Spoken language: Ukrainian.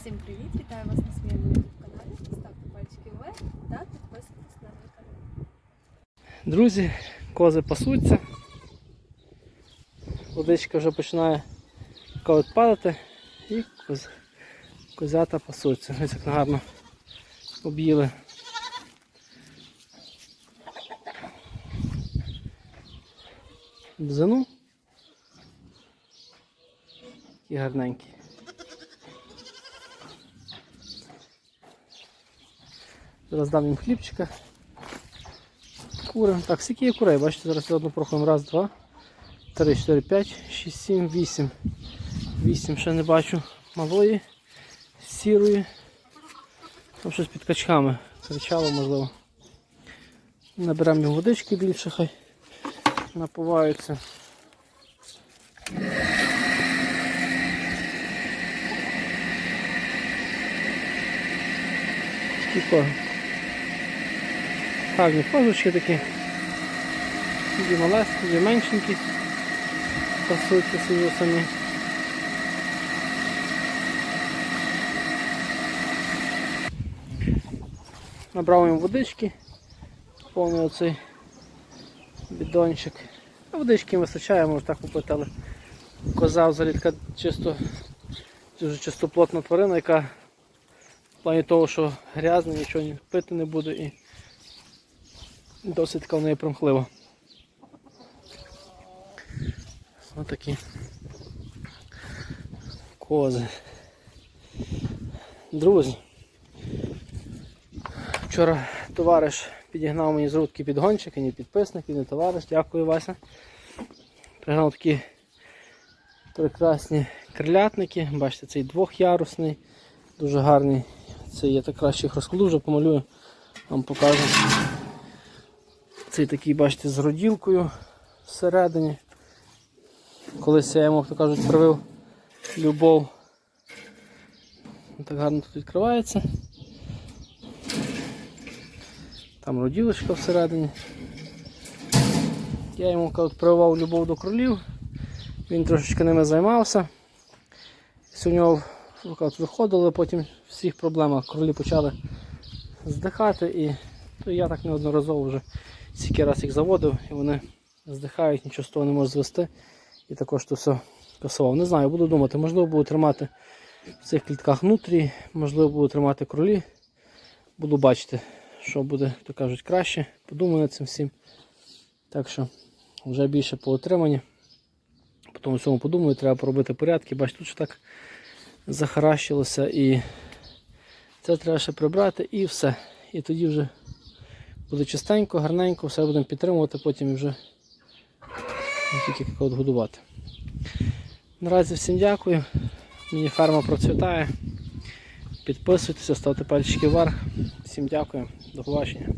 Всім привіт! Вітаю вас на своєму YouTube каналі. Ставте пальчики вверх та підписуйтесь на мій канал. Друзі, кози пасуться. Водичка вже починає от падати і коз... козята пасуться. Ось як гарно об'їли. Бзину. І гарненькі. Зараз дам їм хлібчика. Кури. Так, скільки є курей? Бачите, зараз одну порахуємо. Раз, два, три, чотири, п'ять, шість, сім, вісім. Вісім ще не бачу. Малої, сірої. Там щось під качками. Кричало, можливо. Наберемо їм водички більше, хай напиваються. Скільки? Гарні козочки такі. Дві малескі, дві меншенькі. Пасуються собі самі. Набрав їм водички, повний оцей бідончик. Водички їм вистачає, може так купити, але коза взагалі така чисто, дуже чистоплотна тварина, яка в плані того, що грязна, нічого ні пити не буде і досить така в неї примхлива. Ось такі кози. Друзі. Вчора товариш підігнав мені з рудки підгончик, і не підписник, і не товариш. Дякую, Вася. Пригнав такі прекрасні крилятники. Бачите, цей двохярусний, дуже гарний. Це я так краще їх розкладу, вже помалюю, вам покажу. Цей такий, бачите, з роділкою всередині. Колись я йому, як то кажуть, привив любов. Так гарно тут відкривається. Там роділочка всередині. Я йому кажуть, прививав любов до кролів. Він трошечки ними займався. У нього кажуть, виходило, потім всіх проблемах кролі почали здихати і то я так неодноразово вже стільки раз їх заводив і вони здихають, нічого з того не можу звести. І також то все касував. Не знаю, буду думати, можливо буду тримати в цих клітках внутрі, можливо буду тримати кролі. Буду бачити, що буде, то кажуть, краще. Подумаю над цим всім. Так що вже більше по отриманні. По тому всьому подумаю, треба поробити порядки. Бачите, тут ще так захаращилося і це треба ще прибрати і все. І тоді вже буде чистенько, гарненько, все будемо підтримувати, потім вже тільки от годувати. Наразі всім дякую. Мені ферма процвітає. Підписуйтеся, ставте пальчики вверх. Всім дякую, до побачення.